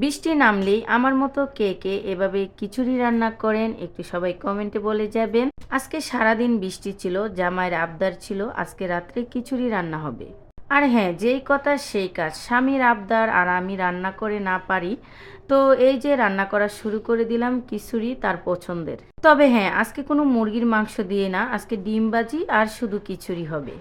বৃষ্টি নামলেই আমার মতো কে কে এভাবে খিচুড়ি রান্না করেন একটু সবাই কমেন্টে বলে যাবেন। আজকে সারাদিন বৃষ্টি ছিল, জামাইয়ের আবদার ছিল, আজকে রাত্রে খিচুড়ি রান্না হবে। আর হ্যাঁ যেই কথা সেই কাজ। স্বামীর আবদার আর আমি রান্না করে না পারি, তো এই যে রান্না করা শুরু করে দিলাম খিচুড়ি তার পছন্দের। তবে হ্যাঁ আজকে কোনো মুরগির মাংস দিয়ে না, আজকে ডিম বাজি আর শুধু খিচুড়ি হবে।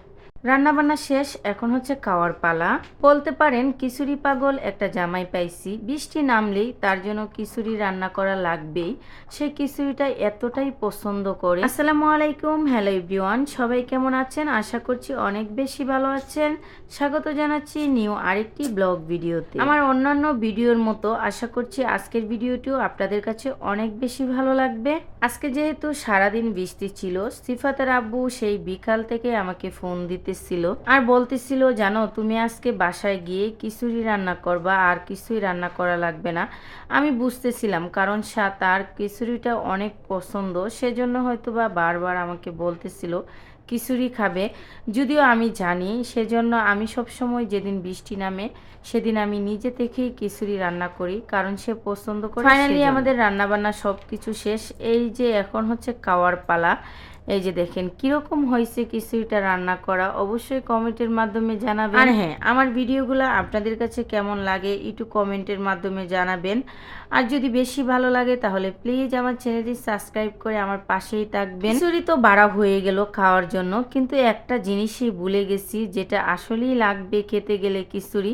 রান্না বান্না শেষ, এখন হচ্ছে খাওয়ার পালা। বলতে পারেন কিশোরী পাগল একটা জামাই পাইছি। বৃষ্টি নামলেই তার জন্য কিশোরী রান্না করা লাগবেই। সে কিশোরীটা এতটাই পছন্দ করে। আসসালামু আলাইকুম, হ্যালো এভরিওয়ান, সবাই কেমন আছেন? আশা করছি অনেক বেশি ভালো আছেন। স্বাগত জানাচ্ছি নিউ আরেকটি ব্লগ ভিডিওতে। আমার অন্যান্য ভিডিওর মতো আশা করছি আজকের ভিডিওটিও আপনাদের কাছে অনেক বেশি ভালো লাগবে। আজকে যেহেতু সারাদিন বৃষ্টি ছিল, সিফাতের আব্বু সেই বিকাল থেকে আমাকে ফোন দিতেছিল আর বলতেছিল জানো তুমি আজকে বাসায় গিয়ে খিচুড়ি রান্না করবা আর কিছুই রান্না করা লাগবে না। আমি বুঝতেছিলাম কারণ সা তার খিচুড়িটা অনেক পছন্দ সেজন্য হয়তো বা বারবার আমাকে বলতেছিল খিচুড়ি খাবে। যদিও আমি জানি সেজন্য আমি সবসময় যেদিন বৃষ্টি নামে সেদিন আমি নিজে থেকেই খিচুড়ি রান্না করি কারণ সে পছন্দ করে ফাইনালি আমাদের রান্না বান্না সব কিছু শেষ এই যে এখন হচ্ছে খাওয়ার পালা। এই যে দেখেন কীরকম হয়েছে খিচুড়িটা রান্না করা অবশ্যই কমেন্টের মাধ্যমে জানাবেন। আর হ্যাঁ আমার ভিডিওগুলো আপনাদের কাছে কেমন লাগে একটু কমেন্টের মাধ্যমে জানাবেন। আর যদি বেশি ভালো লাগে তাহলে প্লিজ আমার চ্যানেলটি সাবস্ক্রাইব করে আমার পাশেই থাকবেন। খিচুড়ি তো বাড়া হয়ে গেল খাওয়ার জন্য কিন্তু একটা জিনিসই ভুলে গেছি যেটা আসলেই লাগবে খেতে গেলে খিচুড়ি।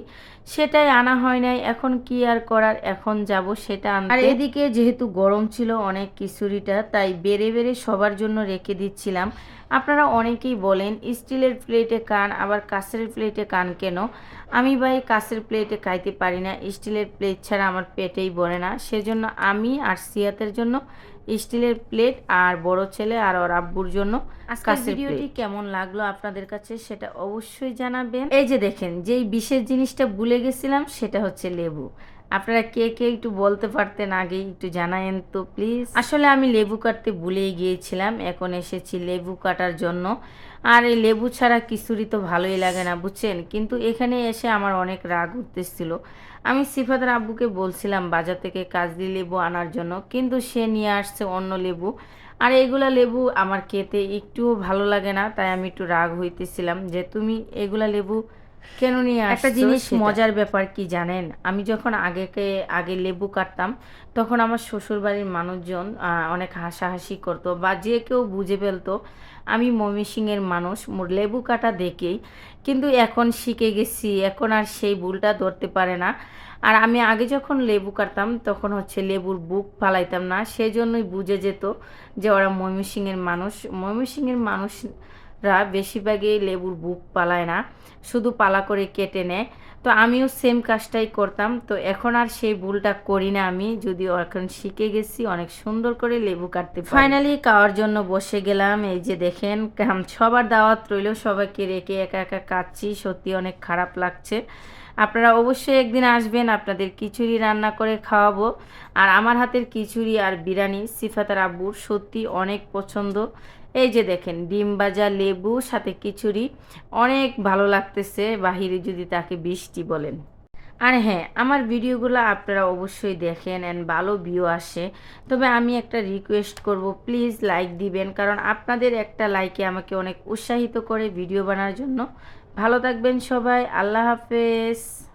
সেটাই আনা হয় নাই, এখন কি আর করার? এখন যাব সেটা আর এদিকে যেহেতু গরম ছিল অনেক খিচুড়িটা তাই বেড়ে বেড়ে সবার জন্য রেখে দিচ্ছিলাম। আপনারা অনেকেই বলেন, স্টিলের প্লেটে কান, আবার কাঁচের প্লেটে কান কেন? আমি ভাই কাঁচের প্লেটে খাইতে পারি না, স্টিলের প্লেট ছাড়া আমার পেটেই ভরে না। সেজন্য আমি আর সিয়াতের জন্য স্টিলের প্লেট আর বড় ছেলে আর ওর আব্বুর জন্য কাছের ভিডিওটি কেমন লাগল আপনাদের কাছে সেটা অবশ্যই জানাবেন। এই যে দেখেন যেই বিশেষ জিনিসটা ভুলে গেছিলাম সেটা হচ্ছে লেবু। আপনারা কে কে একটু বলতে পারতেন আগে একটু জানায়েন তো প্লিজ। আসলে আমি লেবু কাটতে ভুলেই গিয়েছিলাম এখন এসেছি লেবু কাটার জন্য। আর এই লেবু ছাড়া খিচুড়ি তো ভালোই লাগে না বুঝছেন? কিন্তু এখানে এসে আমার অনেক রাগ উঠতেছিল। আমি সিফাদার আব্বুকে বলছিলাম, বাজার থেকে কাজলি লেবু আনার জন্য। কিন্তু সে নিয়ে আসছে অন্য লেবু। আর এগুলা লেবু আমার খেতে একটুও ভালো লাগে না, তাই আমি একটু রাগ হইতেছিলাম যে, তুমি এগুলা লেবু কেন নিয়ে একটা জিনিস মজার ব্যাপার কি জানেন? আমি যখন আগেকে আগে লেবু কাটতাম তখন আমার শ্বশুর বাড়ির মানুষজন অনেক হাসাহাসি করতো বা যে কেউ বুঝে ফেলতো আমি ময়মনসিংহের মানুষ লেবু কাটা দেখেই। কিন্তু এখন শিখে গেছি এখন আর সেই ভুলটা ধরতে পারে না। আর আমি আগে যখন লেবু কাটতাম তখন হচ্ছে লেবুর বুক ফালাইতাম না সেই জন্যই বুঝে যেত যে ওরা ময়মনসিংহের মানুষ। ময়মনসিংহের মানুষরা বেশিরভাগই লেবুর বুক পালায় না, শুধু পালা করে কেটে নেয়। তো আমিও সেম কাজটাই করতাম। তো এখন আর সেই ভুলটা করি না আমি। যদিও এখন শিখে গেছি, অনেক সুন্দর করে লেবু কাটতে ফাইনালি খাওয়ার জন্য বসে গেলাম। এই যে দেখেন সবার দাওয়াত রইল, সবাইকে রেখে একা একা কাচ্ছি সত্যি অনেক খারাপ লাগছে। আপনারা অবশ্যই একদিন আসবেন, আপনাদের খিচুড়ি রান্না করে খাওয়াবো। আর আমার হাতের খিচুড়ি আর বিরিয়ানি সিফাতার আব্বুর সত্যি অনেক পছন্দ। এই যে দেখেন, ডিম ভাজা, লেবু, সাথে খিচুড়ি, অনেক ভালো লাগতেছে বাহিরে যদি তাকে বৃষ্টি বলেন। আর হ্যাঁ আমার ভিডিওগুলো আপনারা অবশ্যই দেখেন অ্যান্ড ভালো ভিউ আসে। তবে আমি একটা রিকোয়েস্ট করব প্লিজ লাইক দিবেন, কারণ আপনাদের একটা লাইকে আমাকে অনেক উৎসাহিত করে ভিডিও বানার জন্য। ভালো থাকবেন সবাই, আল্লাহ হাফেজ।